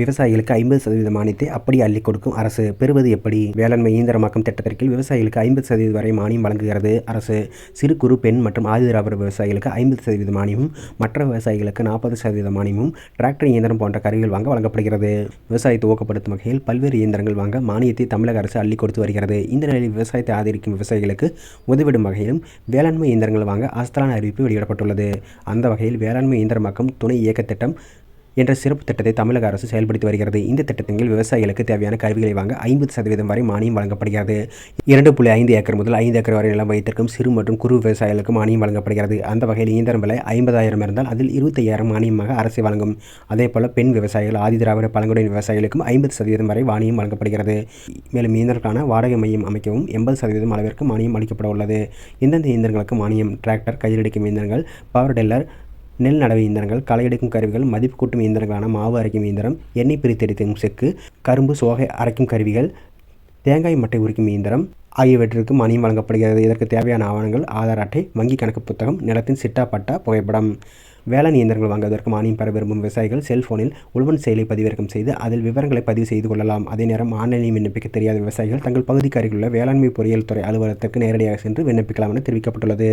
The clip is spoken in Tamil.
விவசாயிகளுக்கு ஐம்பது சதவீத மானியத்தை அப்படியே அள்ளி கொடுக்கும் அரசு. பெறுவது எப்படி? வேளாண்மை இயந்திரமாக்கும் திட்டத்திற்கு விவசாயிகளுக்கு ஐம்பது சதவீதம் வரை மானியம் வழங்குகிறது அரசு. சிறு குறு பெண் மற்றும் ஆதிதிராவிட விவசாயிகளுக்கு ஐம்பது சதவீத மானியமும் மற்ற விவசாயிகளுக்கு நாற்பது சதவீத மானியமும் டிராக்டர் இயந்திரம் போன்ற கருவிகள் வாங்க வழங்கப்படுகிறது. விவசாயத்தை ஊக்கப்படுத்தும் வகையில் பல்வேறு இயந்திரங்கள் வாங்க மானியத்தை தமிழக அரசு அள்ளி கொடுத்து வருகிறது. இந்த நிலையில் விவசாயத்தை ஆதரிக்கும் விவசாயிகளுக்கு உதவிடும் வகையிலும் வேளாண்மை இயந்திரங்கள் வாங்க அஸ்தலான அறிவிப்பு வெளியிடப்பட்டுள்ளது. அந்த வகையில் வேளாண்மை இயந்திரமாக்கம் துணை இயக்க திட்டம் என்ற சிறப்பு திட்டத்தை தமிழக அரசு செயல்படுத்தி வருகிறது. இந்த திட்டத்தின் கீழ் விவசாயிகளுக்கு தேவையான கருவிகளை வாங்க ஐம்பது சதவீதம் வரை மானியம் வழங்கப்படுகிறது. இரண்டு புள்ளி ஐந்து ஏக்கர் முதல் ஐந்து ஏக்கர் வரை நிலம் வைத்திருக்கும் சிறு மற்றும் குறு விவசாயிகளுக்கு மானியம் வழங்கப்படுகிறது. அந்த வகையில் இயந்திரம் விலை ஐம்பதாயிரம் இருந்தால் அதில் இருபத்தையாயிரம் மானியமாக அரசு வழங்கும். அதேபோல பெண் விவசாயிகள் ஆதிதிராவிட பழங்குடியின் விவசாயிகளுக்கும் ஐம்பது சதவீதம் வரை மானியம் வழங்கப்படுகிறது. மேலும் இயந்திரங்களுக்கான வாடகை மையம் அமைக்கவும் எண்பது சதவீதம் அளவிற்கு மானியம் அளிக்கப்பட உள்ளது. எந்தெந்த இயந்திரங்களுக்கு மானியம் டிராக்டர் கையடிக்கும் இயந்திரங்கள் பவர் டெல்லர் நெல் நடவு இயந்திரங்கள் களை எடுக்கும் கருவிகள் மதிப்பு கூட்டும் இயந்திரங்களான மாவு அரைக்கும் இயந்திரம் எண்ணெய் பிரித்தெடுக்கும் செக்கு கரும்பு சோகை அரைக்கும் கருவிகள் தேங்காய் மட்டை உரிக்கும் இயந்திரம் ஆகியவற்றிற்கு மானியம் வழங்கப்படுகிறது. இதற்கு தேவையான ஆவணங்கள் ஆதார் அட்டை வங்கி கணக்கு புத்தகம் நிலத்தின் சிட்டா பட்டா புகைப்படம். வேளாண் இயந்திரங்கள் வாங்குவதற்கு மானியம் பெற விரும்பும் விவசாயிகள் செல்போனில் உழவன் செயலை பதிவிறக்கம் செய்து அதில் விவரங்களை பதிவு செய்து கொள்ளலாம். அதே நேரம் ஆன்லைனில் விண்ணப்பிக்க தெரியாத விவசாயிகள் தங்கள் பகுதிக்கு அருகிலுள்ள வேளாண்மை பொறியியல் துறை அலுவலகத்திற்கு நேரடியாக சென்று விண்ணப்பிக்கலாம் என தெரிவிக்கப்பட்டுள்ளது.